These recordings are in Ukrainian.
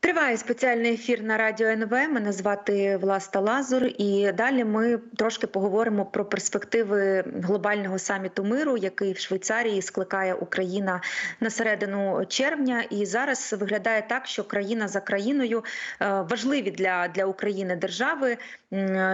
Триває спеціальний ефір на радіо НВ. Мене звати Власта Лазур, і далі ми трошки поговоримо про перспективи глобального саміту миру, який в Швейцарії скликає Україна на середину червня. І зараз виглядає так, що країна за країною е, важливі для, для України держави,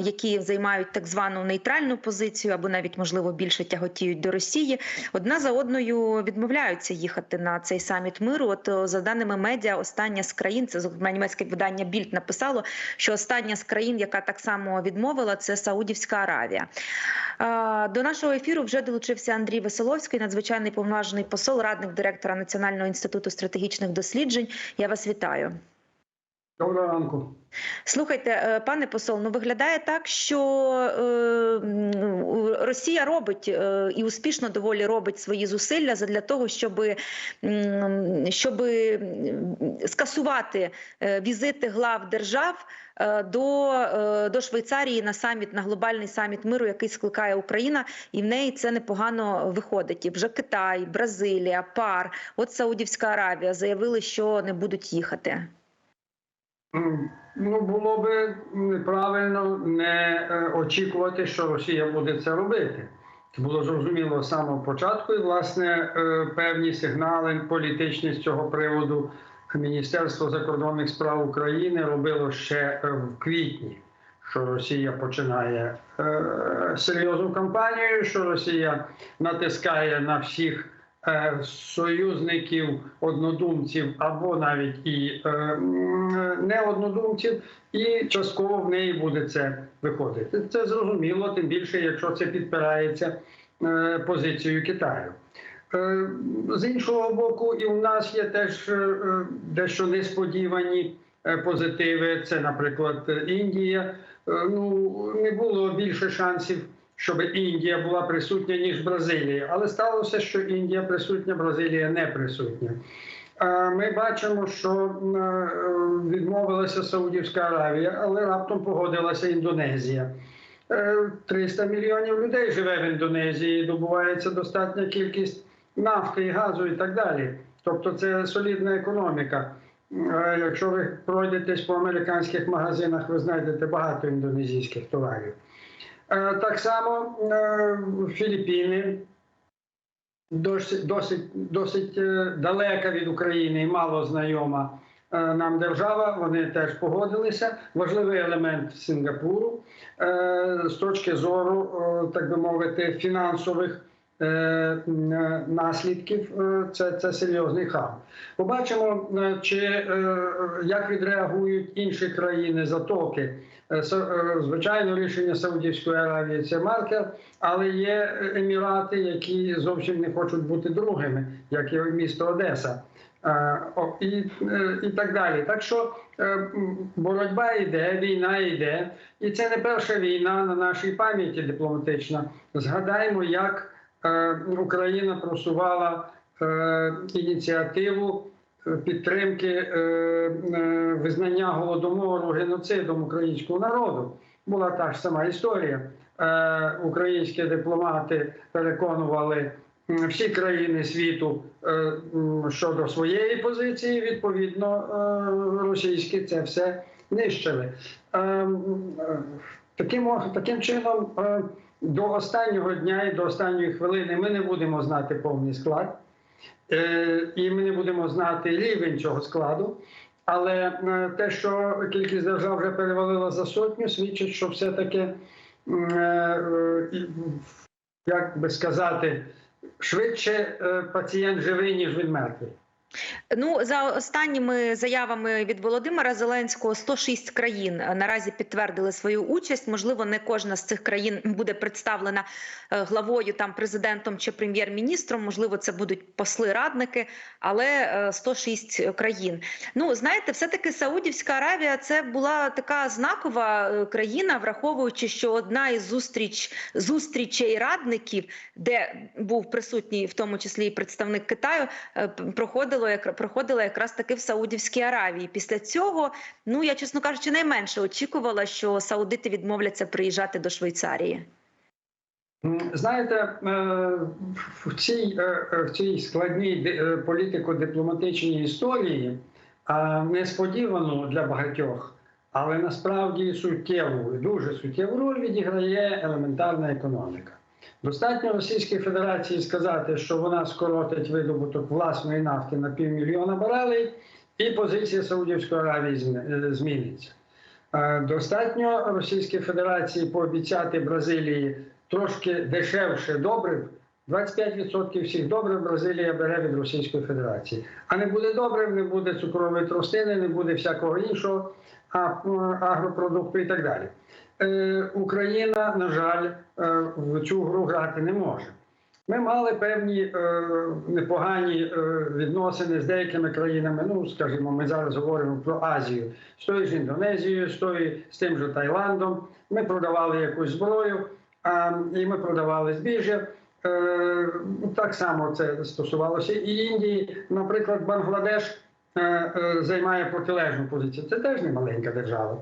які займають так звану нейтральну позицію, або навіть можливо більше тяготіють до Росії. Одна за одною відмовляються їхати на цей саміт миру. От е, за даними медіа, остання з країн, це зокрема німецьке видання Більд написало, що остання з країн, яка так само відмовила, це Саудівська Аравія. До нашого ефіру вже долучився Андрій Веселовський, надзвичайний повноважений посол, радник директора Національного інституту стратегічних досліджень. Я вас вітаю. Доброго ранку. Слухайте, е, пане посол, ну виглядає так, що е, Росія робить е, і успішно доволі робить свої зусилля для того, щоб, щоб скасувати е, візити глав держав е, до, е, до Швейцарії на саміт на глобальний саміт миру, який скликає Україна, і в неї це непогано виходить. І вже Китай, Бразилія, ПАР, от Саудівська Аравія заявили, що не будуть їхати. Ну, було би правильно не е, очікувати, що Росія буде це робити. Це було зрозуміло з самого початку, і власне е, певні сигнали політичні з цього приводу Міністерство закордонних справ України робило ще е, в квітні, що Росія починає серйозну кампанію, що Росія натискає на всіх союзників, однодумців або навіть і е, не однодумців, і частково в неї буде це виходити. Це зрозуміло, тим більше, якщо це підпирається е, позицією Китаю. Е, З іншого боку, і у нас є теж е, е, дещо несподівані е, позитиви. Це, наприклад, Індія. Е, Ну не було більше шансів, щоб Індія була присутня ніж Бразилія, але сталося, що Індія присутня, Бразилія не присутня. Е, Ми бачимо, що е, відмовилася Саудівська Аравія, але раптом погодилася Індонезія. Е, 300 мільйонів людей живе в Індонезії, добувається достатня кількість нафти і газу і так далі. Тобто це солідна економіка. Е, Якщо ви пройдетесь по американських магазинах, ви знайдете багато індонезійських товарів. Е, Так само е, Філіппіни досить, досить, досить е, далека від України і мало знайома нам держава. Вони теж погодилися. Важливий елемент Сингапуру з точки зору, так би мовити, фінансових. Наслідків це, це серйозний хаб. Побачимо, чи як відреагують інші країни затоки. Е, е, Звичайно, рішення Саудівської Аравії це маркер, але є емірати, які зовсім не хочуть бути другими, як і місто Одеса. Е, І, і так далі. Так що боротьба йде, війна йде, і це не перша війна на нашій пам'яті дипломатична. Згадаймо, як Україна просувала ініціативу підтримки е, е, визнання голодомору геноцидом українського народу. Була та ж сама історія. Е, Українські дипломати переконували всі країни світу щодо своєї позиції. Відповідно, російські це все нищили. Таким, таким чином, до останнього дня і до останньої хвилини ми не будемо знати повний склад. Е, і ми не будемо знати рівень цього складу. Але е, те, що кількість держав вже перевалила за сотню, свідчить, що все-таки, е, як би сказати, швидше пацієнт живий, ніж він мертвий. Ну за останніми заявами від Володимира Зеленського 106 країн е, наразі підтвердили свою участь. Можливо, не кожна з цих країн буде представлена е, главою, там президентом чи прем'єр-міністром. Можливо, це будуть посли-радники, але е, 106 країн. Ну знаєте, все таки Саудівська Аравія це була така знакова е, країна, враховуючи, що одна із зустріч зустрічей радників, де був присутній в тому числі і представник Китаю, е, п- проходило як проходила якраз таки в Саудівській Аравії. Після цього, ну я чесно кажучи, найменше очікувала, що саудити відмовляться приїжджати до Швейцарії. Знаєте, е, в цій, е, е, в цій складній політико-дипломатичній історії несподівано для багатьох, але насправді суттєву, дуже суттєву роль відіграє елементарна економіка. Достатньо Російській Федерації сказати, що вона скоротить видобуток власної нафти на півмільйона барелей, і позиція Саудівської Аравії е, зміниться. Е, Достатньо Російській Федерації пообіцяти Бразилії трошки дешевше добрив. 25% всіх добрив Бразилія бере від Російської Федерації. А не буде добрив, не буде цукрової тростини, не буде всякого іншого агропродукту і так далі. Е, Україна, на жаль, е, в цю гру грати не може. Ми мали певні е, непогані відносини з деякими країнами. Ну, скажімо, ми зараз говоримо про Азію з тою ж Індонезією, з тою з тим же Таїландом. Ми продавали якусь зброю, а, і ми продавали збіжжя. Так само це стосувалося і Індії. Наприклад, Бангладеш займає протилежну позицію. Це теж не маленька держава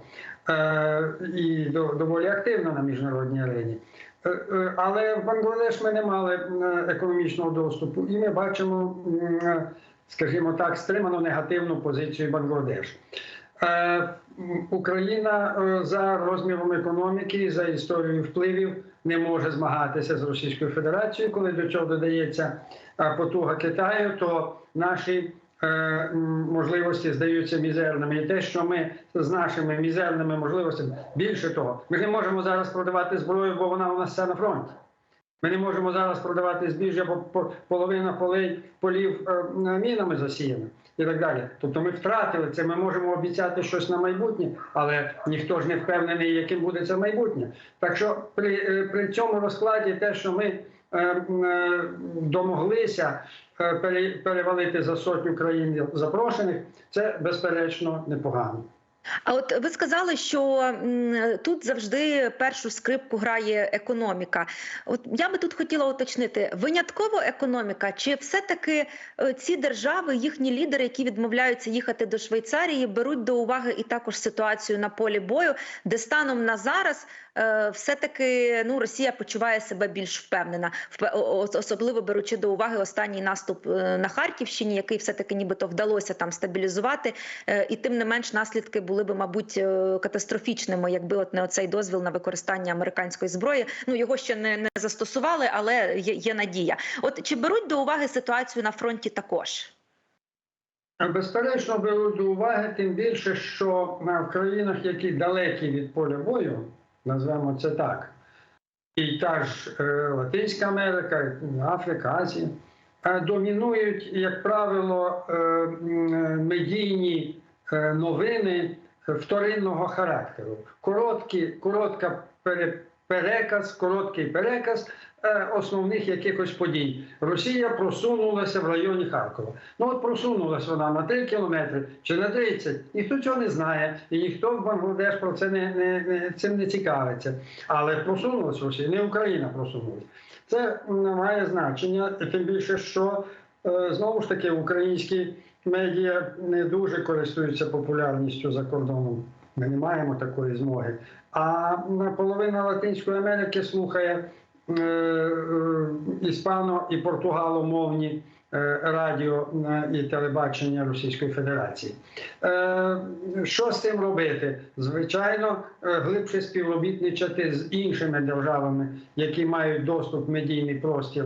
е, і доволі активна на міжнародній арені. Е, е, Але в Бангладеш ми не мали економічного доступу, і ми бачимо, е, скажімо так, стриману негативну позицію Бангладеш. Е, Україна е, за розміром економіки, за історією впливів не може змагатися з Російською Федерацією. Коли до цього додається е, потуга Китаю, то наші е, можливості здаються мізерними. І те, що ми з нашими мізерними можливостями, більше того, ми не можемо зараз продавати зброю, бо вона у нас вся на фронті. Ми не можемо зараз продавати збіжжя, бо половина полей полів е, мінами засіяна і так далі. Тобто ми втратили це. Ми можемо обіцяти щось на майбутнє, але ніхто ж не впевнений, яким буде це майбутнє. Так що при, е, при цьому розкладі те, що ми е, е, домоглися е, перевалити за сотню країн запрошених, це безперечно непогано. А от ви сказали, що тут завжди першу скрипку грає економіка. От я би тут хотіла уточнити: винятково економіка, чи все-таки е, ці держави, їхні лідери, які відмовляються їхати до Швейцарії, беруть до уваги і також ситуацію на полі бою, де станом на зараз е, все-таки ну Росія почуває себе більш впевнена, особливо беручи до уваги останній наступ е, на Харківщині, який все-таки нібито вдалося там стабілізувати, і тим не менш наслідки були би, мабуть, е, катастрофічними, якби от не оцей дозвіл на використання американської зброї. Ну його ще не, не застосували, але є, є надія. От чи беруть до уваги ситуацію на фронті також? Безперечно, беруть до уваги, тим більше, що е, в країнах, які далекі від поля бою, назвемо це так, і та ж е, Латинська Америка, Африка, Азія, е, домінують, як правило, е, е, медійні е, новини вторинного характеру. Короткі, коротка переказ, короткий переказ е, основних якихось подій. Росія просунулася в районі Харкова. Ну от просунулася вона на 3 кілометри чи на 30. Ніхто цього не знає, і ніхто в Бангладеш про це не, не, не цим не цікавиться. Але просунулася Росія, не Україна просунулася. Це має значення, тим більше, що е, знову ж таки українські медіа не дуже користуються популярністю за кордоном. Ми не маємо такої змоги. А половина Латинської Америки слухає е, е, іспано і португаломовні е, радіо і телебачення Російської Федерації. Що з цим робити? Звичайно, глибше співробітничати з іншими державами, які мають доступ в медійний простір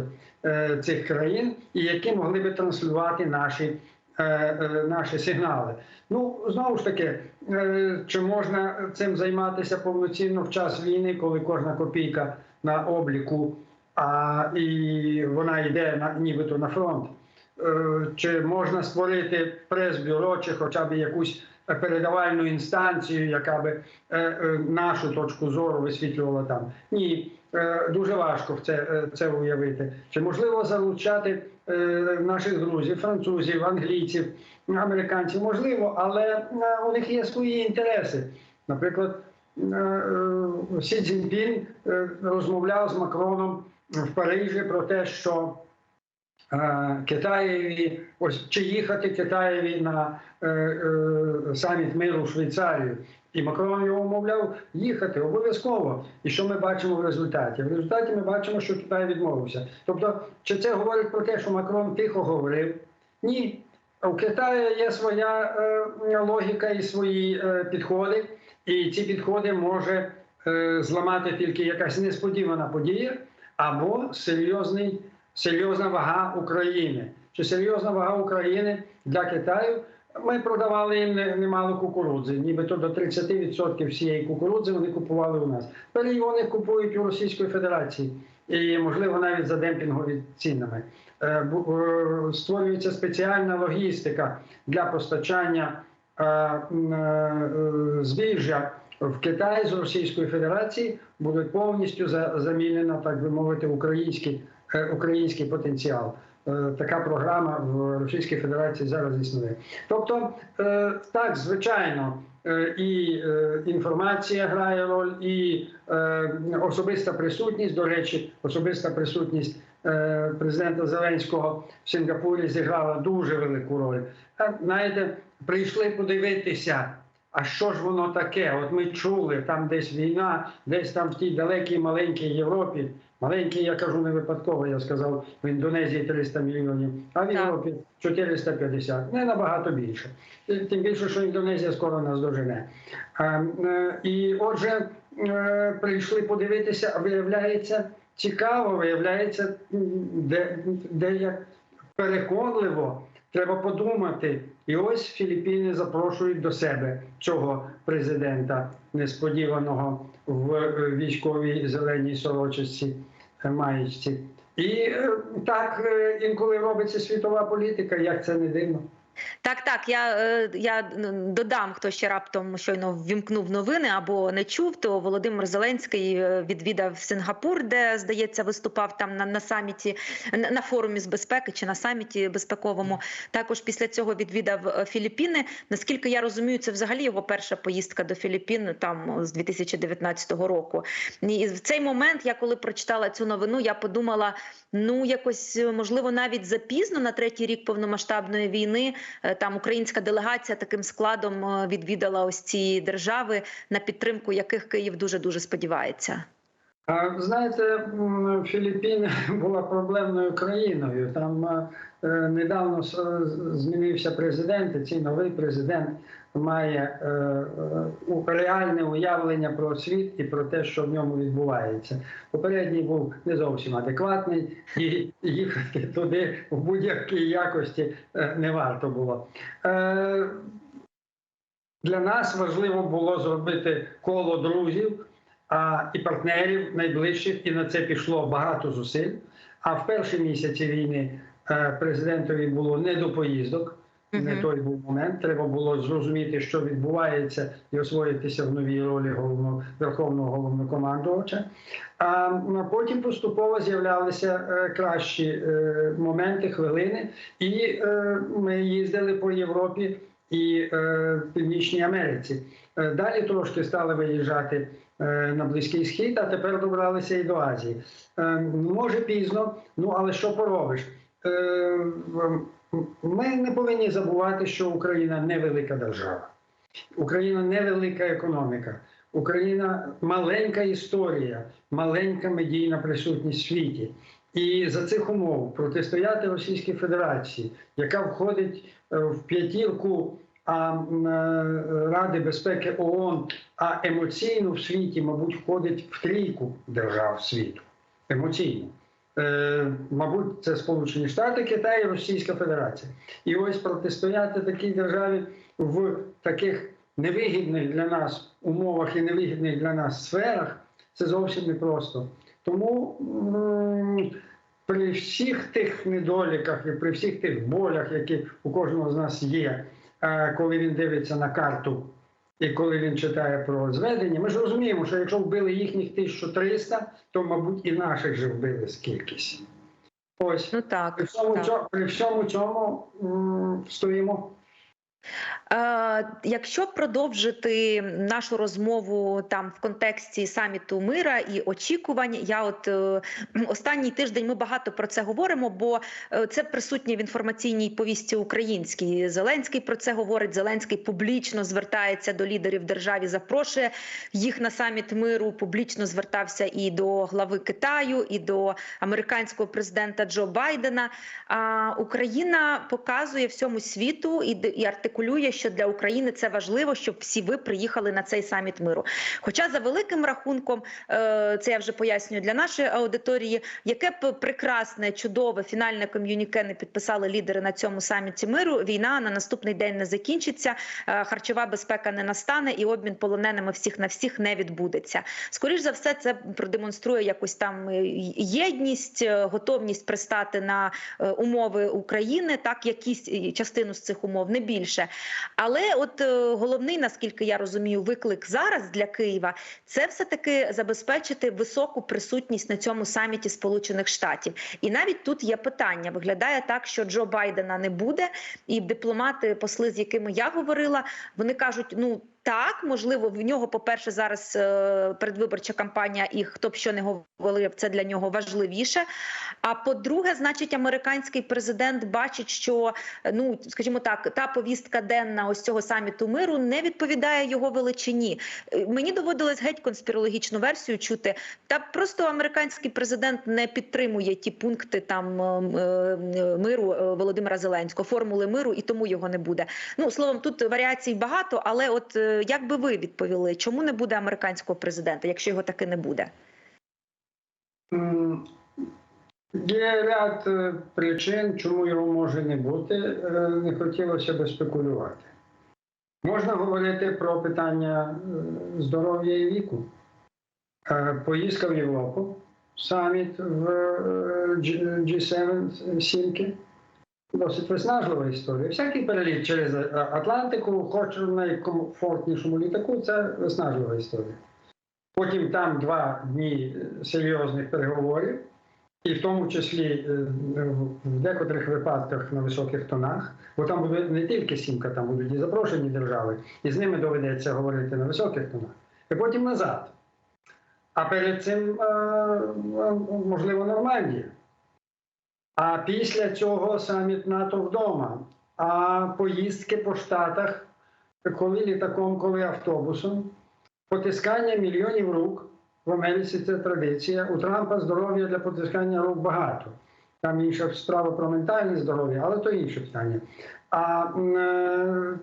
цих країн, і які могли би транслювати наші. Е, е, Наші сигнали. Ну знову ж таки, е, чи можна цим займатися повноцінно в час війни, коли кожна копійка на обліку, а і вона йде на нібито на фронт? Чи можна створити прес-бюро, чи хоча б якусь передавальну інстанцію, яка би нашу точку зору висвітлювала там? Ні, дуже важко це, це уявити. Чи можливо залучати наших друзів, французів, англійців, американців? Можливо, але е, у них є свої інтереси. Наприклад, е, е, Сі Цзіньпін е, розмовляв з Макроном в Парижі про те, що е, Китаєві, ось чи їхати Китаєві на е, е, саміт миру в Швейцарію. І Макрон його умовляв їхати обов'язково. І що ми бачимо в результаті? В результаті ми бачимо, що Китай відмовився. Тобто, чи це говорить про те, що Макрон тихо говорив? Ні. У Китаї є своя е, логіка і свої е, підходи, і ці підходи може е, зламати тільки якась несподівана подія або серйозний, серйозна вага України. Чи серйозна вага України для Китаю? Ми продавали їм немало кукурудзи, нібито до 30% всієї кукурудзи вони купували у нас. Тепер вони купують у Російської Федерації і, можливо, навіть за демпінгові цінами. Е, е, Створюється спеціальна логістика для постачання е, збіжжя в Китай з Російської Федерації буде повністю за- замінено, так би мовити, український, український потенціал. Е, Така програма в Російській Федерації зараз існує. Тобто, е, так, звичайно, е, і інформація грає роль, і особиста присутність. До речі, особиста присутність президента Зеленського в Сінгапурі зіграла дуже велику роль. А, Знаєте, прийшли подивитися. А що ж воно таке? От ми чули, там десь війна, десь там в тій далекій маленькій Європі. Маленький, я кажу не випадково, я сказав, в Індонезії 300 мільйонів, а в. Європі 450, не набагато більше. Тим більше, що Індонезія скоро нас дожене. Е, І отже, е, прийшли подивитися, а виявляється, цікаво, виявляється, де, де як переконливо треба подумати. І ось Філіппіни запрошують до себе цього президента несподіваного в е, військовій зеленій сорочці е, маєчці. І е, так е, інколи робиться світова політика, як це не дивно. Так, так, я, е, я додам, хто ще раптом щойно ввімкнув новини або не чув, то Володимир Зеленський е, відвідав Сингапур, де, здається, виступав там на, на саміті, на, форумі з безпеки чи на саміті безпековому. Також після цього відвідав е, Філіппіни. Наскільки я розумію, це взагалі його перша поїздка до Філіппін там з 2019 року. І в цей момент, я коли прочитала цю новину, я подумала: ну якось можливо навіть запізно на третій рік повномасштабної війни. Е, Там українська делегація таким складом е, відвідала ось ці держави, на підтримку яких Київ дуже дуже сподівається. Знаєте, Філіппіни була проблемною країною. Там е, недавно змінився президент, і цей новий президент має е, е, реальне уявлення про світ і про те, що в ньому відбувається. Попередній був не зовсім адекватний, і їхати туди в будь-якій якості е, не варто було. Е, Для нас важливо було зробити коло друзів а, і партнерів найближчих, і на це пішло багато зусиль. А в перші місяці війни е, президентові було не до поїздок. Не той був момент. Треба було зрозуміти, що відбувається, і освоїтися в новій ролі головного верховного головнокомандувача. А потім поступово з'являлися е, кращі е, моменти, хвилини, і е, ми їздили по Європі і е, Північній Америці. Е, Далі трошки стали виїжджати е, на Близький Схід, а тепер добралися і до Азії. Е, Може пізно, ну але що поробиш? Е, Ми не повинні забувати, що Україна невелика держава. Україна невелика економіка. Україна маленька історія, маленька медійна присутність в світі. І за цих умов протистояти Російській Федерації, яка входить е, в п'ятірку е, Ради безпеки ООН, а емоційно в світі, мабуть, входить в трійку держав світу. Емоційно. Е, мабуть, це Сполучені Штати, Китай і Російська Федерація. І ось протистояти такій державі в таких невигідних для нас умовах і невигідних для нас сферах це зовсім непросто. Тому при всіх тих недоліках і при всіх тих болях, які у кожного з нас є, е, коли він дивиться на карту і коли він читає про зведення, ми ж розуміємо, що якщо вбили їхніх 1300, то, мабуть, і наших же вбили скількись. Ось Ну так, при всьому, так. цьому, при всьому цьому м, стоїмо. Е, Якщо продовжити нашу розмову там в контексті саміту мира і очікувань, я от е, останній тиждень ми багато про це говоримо, бо е, це присутнє в інформаційній повісті українській. Зеленський про це говорить. Зеленський публічно звертається до лідерів держави, запрошує їх на саміт миру. Публічно звертався і до глави Китаю, і до американського президента Джо Байдена. А Україна показує всьому світу і, і артикулює, що для України це важливо, щоб всі ви приїхали на цей саміт миру. Хоча за великим рахунком, е, це я вже пояснюю для нашої аудиторії, яке б прекрасне, чудове фінальне ком'юніке не підписали лідери на цьому саміті миру. Війна на наступний день не закінчиться, е, харчова безпека не настане, і обмін полоненими всіх на всіх не відбудеться. Скоріш за все, це продемонструє якусь там е, єдність, готовність пристати на умови України, так якісь частину з цих умов не більше. Але от е, головний, наскільки я розумію, виклик зараз для Києва це все таки забезпечити високу присутність на цьому саміті Сполучених Штатів. І навіть тут є питання. Виглядає так, що Джо Байдена не буде, і дипломати, посли, з якими я говорила, вони кажуть, ну. Так, можливо, в нього, по-перше, зараз е, передвиборча кампанія, і хто б що не говорив, це для нього важливіше. А по-друге, значить, американський президент бачить, що ну, скажімо так, та повістка денна ось цього саміту миру не відповідає його величині. Е, Мені доводилось геть конспірологічну версію чути. Та просто американський президент не підтримує ті пункти там е, е, миру е, Володимира Зеленського, формули миру, і тому його не буде. Ну словом, тут варіацій багато, але от як би ви відповіли, чому не буде американського президента, якщо його таки не буде? Є ряд е, причин, чому його може не бути. Е, Не хотілося би спекулювати. Можна говорити про питання е, здоров'я і віку. Поїздка в Європу, саміт в е, G- G7 сімки. Досить виснажлива історія. Всякий переліт через е, Атлантику, хоч в найкомфортнішому літаку, це виснажлива історія. Потім там два дні серйозних переговорів, і в тому числі е, в декотрих випадках на високих тонах, бо там буде не тільки сімка, там будуть і запрошені держави, і з ними доведеться говорити на високих тонах, і потім назад. А перед цим, е, можливо, Нормандія. А після цього саміт НАТО вдома. А поїздки по штатах, коли літаком, коли автобусом, потискання мільйонів рук в Америці це традиція. У Трампа здоров'я для потискання рук багато. Там інша справа про ментальне здоров'я, але то інше питання. А е,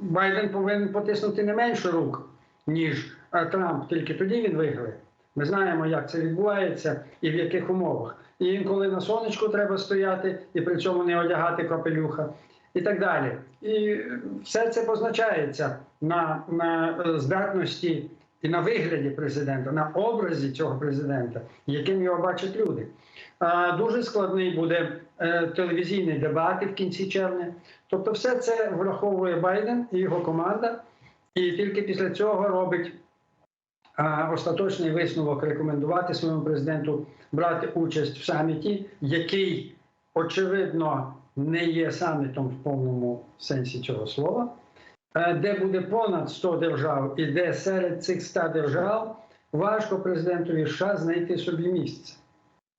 Байден повинен потиснути не менше рук, ніж е, Трамп, тільки тоді він виграє. Ми знаємо, як це відбувається і в яких умовах. І інколи на сонечку треба стояти і при цьому не одягати капелюха, і так далі. І все це позначається на, на е, здатності і на вигляді президента, на образі цього президента, яким його бачать люди. Дуже складний буде е, телевізійний дебат в кінці червня. Тобто, все це враховує Байден і його команда, і тільки після цього робить остаточний висновок рекомендувати своєму президенту брати участь в саміті, який очевидно не є самітом в повному сенсі цього слова, е, де буде понад 100 держав, і де серед цих 100 держав важко президентові США знайти собі місце.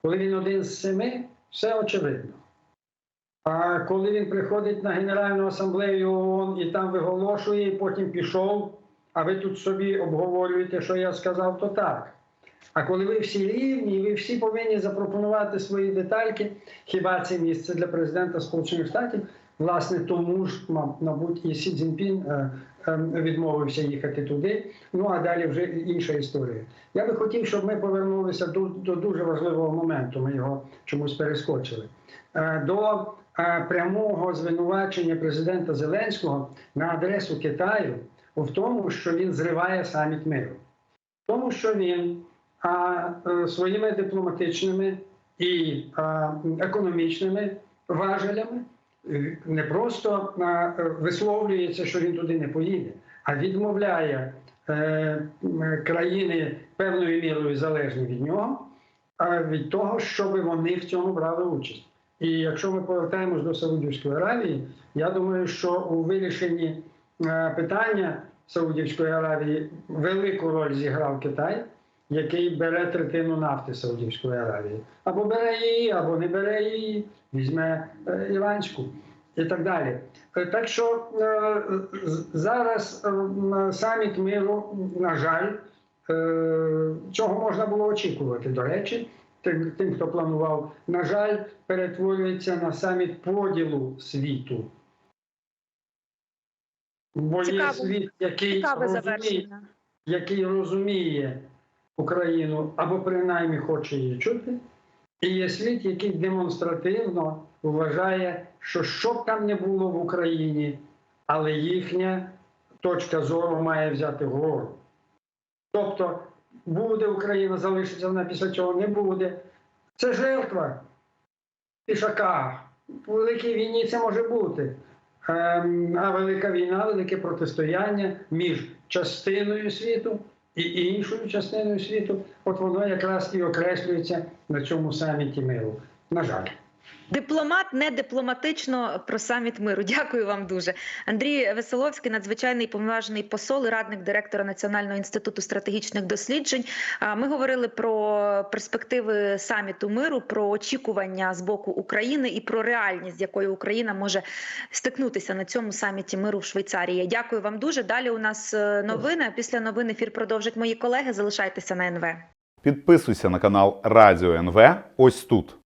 Коли він один з семи, все очевидно. А коли він приходить на Генеральну асамблею ООН і там виголошує, і потім пішов, а ви тут собі обговорюєте, що я сказав, то так. А коли ви всі рівні, ви всі повинні запропонувати свої детальки, хіба це місце для президента Сполучених Штатів? Власне, тому ж, мабуть, і Сі Цзіньпін е, е, відмовився їхати туди. Ну а далі вже інша історія. Я би хотів, щоб ми повернулися до, до дуже важливого моменту. Ми його чомусь перескочили. Е, До прямого звинувачення президента Зеленського на адресу Китаю в тому, що він зриває саміт миру, в тому, що він а, е, своїми дипломатичними і економічними важелями е, не просто висловлюється, що він туди не поїде, а відмовляє е, країни певною мірою залежні від нього, від того, щоб вони в цьому брали участь. І якщо ми повертаємось до Саудівської Аравії, я думаю, що у вирішенні е, питання Саудівської Аравії велику роль зіграв Китай, який бере третину нафти Саудівської Аравії. Або бере її, або не бере її, візьме е, іранську і так далі. Е, Так що е, зараз саміт миру, на жаль, чого можна було очікувати, до речі, тим, тим, хто планував, на жаль, перетворюється на саміт поділу світу. Бо є світ, який розуміє, який розуміє Україну або принаймні хоче її чути, і є світ, який демонстративно вважає, що що б там не було в Україні, але їхня точка зору має взяти гору. Тобто буде Україна, залишиться вона після цього, не буде. Це жертва пішака. У великій війні це може бути. Ем, А велика війна, велике протистояння між частиною світу і іншою частиною світу, от воно якраз і окреслюється на цьому саміті миру. На жаль. Дипломат не дипломатично про саміт миру. Дякую вам дуже. Андрій Веселовський, надзвичайний повноважений посол і радник директора Національного інституту стратегічних досліджень. Ми говорили про перспективи саміту миру, про очікування з боку України і про реальність, з якою Україна може стикнутися на цьому саміті миру в Швейцарії. Дякую вам дуже. Далі у нас е, новини. Після новин ефір продовжать мої колеги. Залишайтеся на НВ. Підписуйся на канал Радіо НВ ось тут.